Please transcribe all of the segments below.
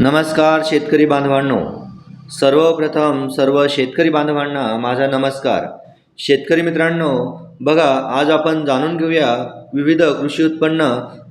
नमस्कार शेतकरी बांधवांनो. सर्वप्रथम सर्व शेतकरी बांधवांना माझा नमस्कार. शेतकरी मित्रांनो बघा आज आपण जाणून घेऊया विविध कृषी उत्पन्न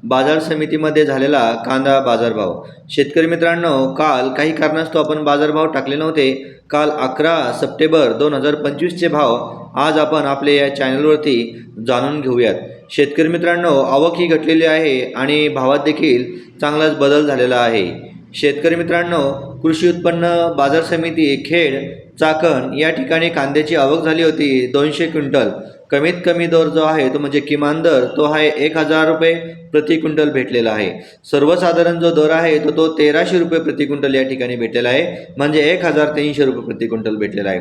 बाजार समितीमध्ये झालेला कांदा बाजारभाव. शेतकरी मित्रांनो काल काही कारणास्तव आपण बाजारभाव टाकले नव्हते. काल अकरा सप्टेंबर दोन हजार पंचवीसचे भाव आज आपण आपल्या या चॅनलवरती जाणून घेऊयात. शेतकरी मित्रांनो आवक ही घटलेली आहे आणि भावात देखील चांगलाच बदल झालेला आहे. शेतकरी मित्रांनो कृषी उत्पन्न बाजार समिती खेड चाकण या ठिकाणी कांद्याची आवक झाली होती दोनशे क्विंटल. कमीत कमी दर जो आहे तो म्हणजे किमान दर तो आहे एक हजार रुपये प्रति क्विंटल भेटलेला आहे. सर्वसाधारण जो दर आहे तो तो तेराशे रुपये प्रति क्विंटल या ठिकाणी भेटलेला आहे. म्हणजे एक हजार तीनशे रुपये प्रति क्विंटल भेटलेला आहे.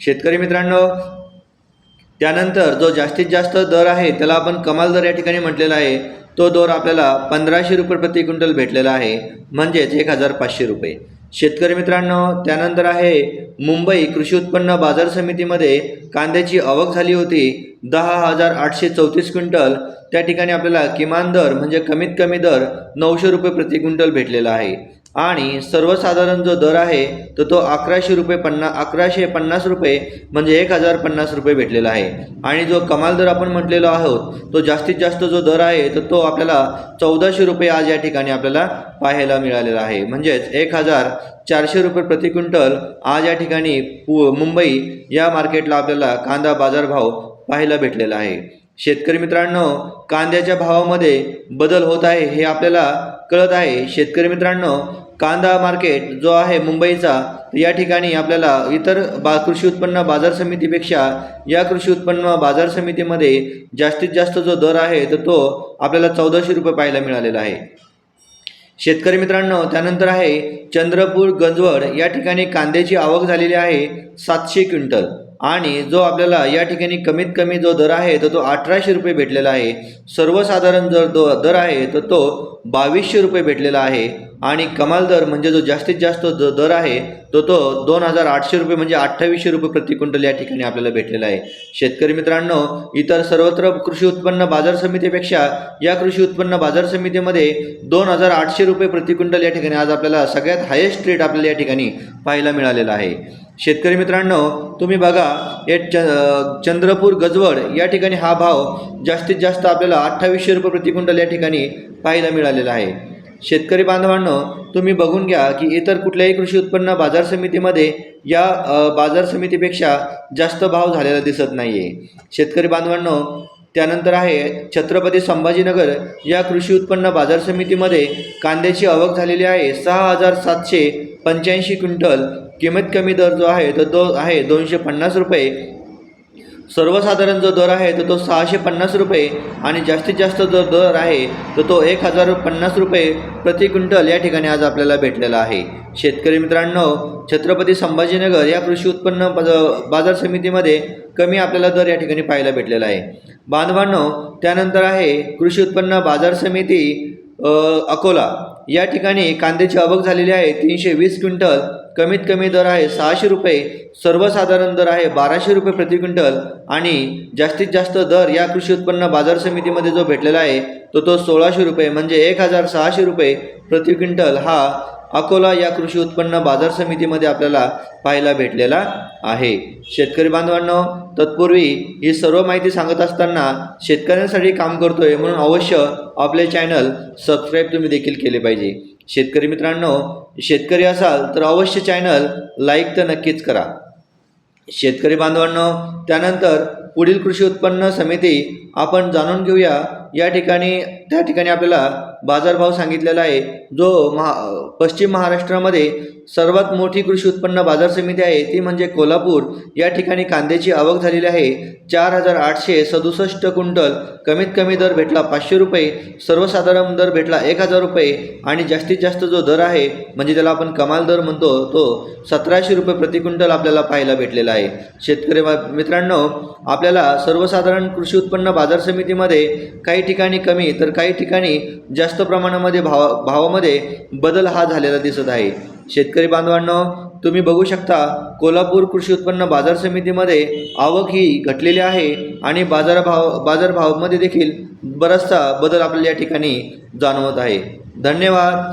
शेतकरी मित्रांनो त्यानंतर जो जास्तीत जास्त दर आहे त्याला आपण कमाल दर या ठिकाणी म्हटलेला आहे तो दर आपल्याला पंधराशे रुपये प्रति क्विंटल भेटलेला आहे म्हणजेच एक हजार पाचशे रुपये. शेतकरी मित्रांनो त्यानंतर आहे मुंबई कृषी उत्पन्न बाजार समितीमध्ये कांद्याची आवक झाली होती दहा हजार आठशे चौतीस क्विंटल. त्या ठिकाणी आपल्याला किमान दर म्हणजे कमीत कमी दर नऊशे रुपये प्रति क्विंटल भेटलेला आहे. आणि सर्वसाधारण जो दर आहे तर तो अकराशे रुपये पन्ना अकराशे पन्नास रुपये म्हणजे एक हजार पन्नास रुपये भेटलेला आहे. आणि जो कमाल दर आपण म्हटलेलो आहोत तो जास्तीत जास्त जो दर आहे तर तो आपल्याला चौदाशे रुपये आज या ठिकाणी आपल्याला पाहायला मिळालेला आहे. म्हणजेच एक हजार चारशे रुपये प्रति क्विंटल आज या ठिकाणी पु मुंबई या मार्केटला आपल्याला कांदा बाजारभाव पाहायला भेटलेला आहे. शेतकरी मित्रांनो कांद्याच्या भावामध्ये बदल होत आहे हे आपल्याला कळत आहे. शेतकरी मित्रांनो कांदा मार्केट जो आहे मुंबईचा या ठिकाणी आपल्याला इतर बा कृषी उत्पन्न बाजार समितीपेक्षा या कृषी उत्पन्न बाजार समितीमध्ये जास्तीत जास्त जो दर आहे तर तो आपल्याला चौदाशे रुपये पाहायला मिळालेला आहे. शेतकरी मित्रांनो त्यानंतर आहे चंद्रपूर गंजवड या ठिकाणी कांद्याची आवक झालेली आहे सातशे क्विंटल. आणि जो आपल्याला या ठिकाणी कमीत कमी जो दर आहे तर तो अठराशे रुपये भेटलेला आहे. सर्वसाधारण जर दो दर आहे तर तो बावीसशे रुपये भेटलेला आहे. आणि कमाल दर म्हणजे जो जास्तीत जास्त द दर आहे तो तो दोन हजार आठशे रुपये म्हणजे अठ्ठावीसशे रुपये प्रति क्विंटल या ठिकाणी आपल्याला भेटलेला आहे. शेतकरी मित्रांनो इतर सर्वत्र कृषी उत्पन्न बाजार समितीपेक्षा या कृषी उत्पन्न बाजार समितीमध्ये दोन हजार आठशे रुपये प्रति क्विंटल या ठिकाणी आज आपल्याला सगळ्यात हायेस्ट रेट आपल्याला या ठिकाणी पाहायला मिळालेला आहे. शेतकरी मित्रांनो तुम्ही बघा या च चंद्रपूर गजवड या ठिकाणी हा भाव जास्तीत जास्त आपल्याला अठ्ठावीसशे रुपये प्रति या ठिकाणी पाहायला मिळालेला आहे. शेतकरी बांधवांनो तुम्ही बघून घ्या की इतर कुठल्याही कृषी उत्पन्न बाजार समितीमध्ये या बाजार समितीपेक्षा जास्त भाव झालेला दिसत नाही आहे शेतकरी बांधवांनो त्यानंतर आहे छत्रपती संभाजीनगर या कृषी उत्पन्न बाजार समितीमध्ये कांद्याची आवक झालेली आहे सहा हजार सातशे पंच्याऐंशी क्विंटल किंमत कमी दर जो आहे तर तो आहे दोनशे पन्नास रुपये. सर्वसाधारण जो दर आहे तर तो सहाशे पन्नास रुपये. आणि जास्तीत जास्त जो दर आहे तर तो एक हजार पन्नास रुपये प्रति क्विंटल या ठिकाणी आज आपल्याला भेटलेला आहे. शेतकरी मित्रांनो छत्रपती संभाजीनगर या कृषी उत्पन्न बाजार समितीमध्ये कमी आपल्याला दर या ठिकाणी पाहायला भेटलेला आहे. बांधवांनो त्यानंतर आहे कृषी उत्पन्न बाजार समिती अकोला. या ठिकाणी कांद्याची आवक झालेली आहे तीनशे वीस क्विंटल. कमीत कमी दर आहे सहाशे रुपये सर्वसाधारण दर आहे बाराशे रुपये प्रति क्विंटल आणि जास्तीत जास्त दर या कृषी उत्पन्न बाजार समितीमध्ये जो भेटलेला आहे तो तो सोळाशे रुपये म्हणजे एक हजार सहाशे रुपये प्रति क्विंटल हा अकोला या कृषी उत्पन्न बाजार समितीमध्ये आपल्याला पाहायला भेटलेला आहे. शेतकरी बांधवांनो तत्पूर्वी ही सर्व माहिती सांगत असताना शेतकऱ्यांसाठी काम करतोय म्हणून अवश्य आपले चॅनल सबस्क्राईब तुम्ही देखील केले पाहिजे. शेतकरी मित्रांनो शेतकरी असाल तर अवश्य चॅनल लाईक तर नक्कीच करा. शेतकरी बांधवांनो त्यानंतर पुढील कृषी उत्पन्न समिती आपण जाणून घेऊया. या ठिकाणी त्या ठिकाणी आपल्याला बाजारभाव सांगितलेला आहे. जो महा पश्चिम महाराष्ट्रामध्ये सर्वात मोठी कृषी उत्पन्न बाजार समिती आहे ती म्हणजे कोल्हापूर. या ठिकाणी कांद्याची आवक झालेली आहे. चार हजार आठशे सदुसष्ट क्विंटल. कमीत कमी दर भेटला पाचशे रुपये. सर्वसाधारण दर भेटला एक हजार रुपये. आणि जास्तीत जास्त जो दर आहे म्हणजे त्याला आपण कमाल दर म्हणतो तो सतराशे रुपये प्रति क्विंटल आपल्याला पाहायला भेटलेला आहे. शेतकरी मित्रांनो आपल्याला सर्वसाधारण कृषी उत्पन्न बाजार समितीमध्ये काही ठिकाणी कमी तर काही ठिकाणी जास्त जास्त प्रमाणामध्ये भाव भावामध्ये बदल हा झालेला दिसत आहे. शेतकरी बांधवांनो तुम्ही बघू शकता कोल्हापूर कृषी उत्पन्न बाजार समितीमध्ये आवक ही घटलेली आहे आणि बाजारभाव बाजारभावामध्ये देखील बराचसा बदल आपल्याला या ठिकाणी जाणवत आहे. धन्यवाद.